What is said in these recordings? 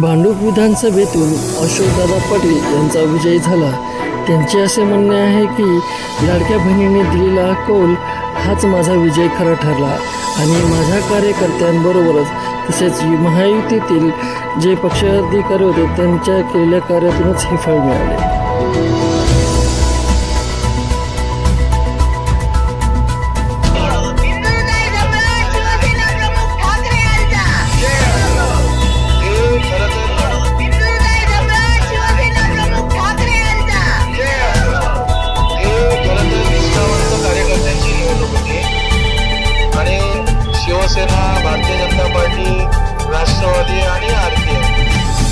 भांडूप विधानसभेतून अशोकदादा पाटील यांचा विजय झाला. त्यांचे असे म्हणणे आहे की लाडक्या बहिणीने दिलेला कौल हाच माझा विजय खरा ठरला. आणि माझ्या कार्यकर्त्यांबरोबरच तसेच महायुतीतील जे पक्षाधिकारी होते त्यांच्या केलेल्या कार्यातूनच हे फळ मिळाले. जनता पार्टी राष्ट्रवादी आणि आर पी आय.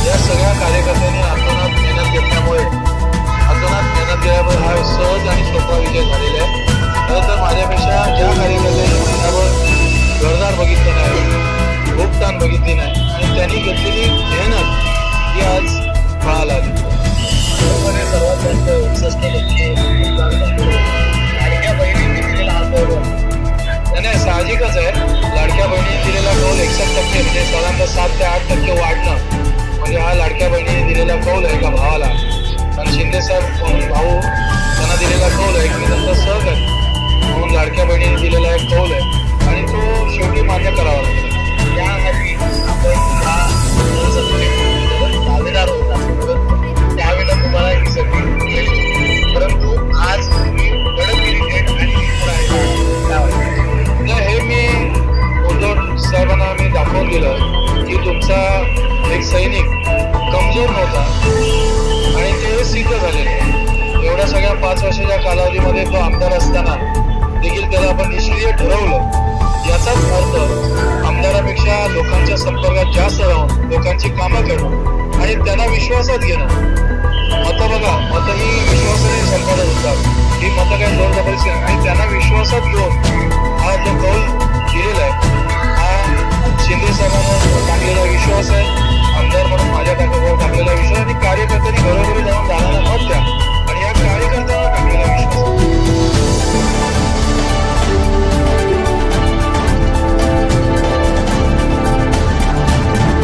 या सगळ्या कार्यकर्त्यांनी आंदोलनात मेहनत घेतल्यामुळे आंदोलनात मेहनत केल्यामुळे हा सहज आणि सोपा विजय झालेला आहे. खरं तर माझ्यापेक्षा ज्या कार्यकर्त्यांनी महिन्याभर घरदार बघितलं नाही भूकतान बघितली नाही आणि त्यांनी घेतलेली मेहनत ही आज फळाला आली बरोबर सर्वात जास्त हा कौल नाही नाही, साहजिकच आहे. लाडक्या बहिणी दिलेला रोल एकसष्ट टक्के म्हणजे साधारणतः सात ते आठ टक्के वाढ पाच वर्षाच्या कालावधीमध्ये तो आमदार असताना देखील त्याला आपण निष्क्रिय ठरवलं. याचाच अर्थ आमदारापेक्षा लोकांच्या संपर्कात जास्त राहून लोकांची कामं करणं आणि त्यांना विश्वासात घेणं. मतं बघा मतं ही विश्वासाने संपादन होतात. ही मतं काही जोर जबरदस्ती आणि त्यांना विश्वासात घेऊन हा जो कौल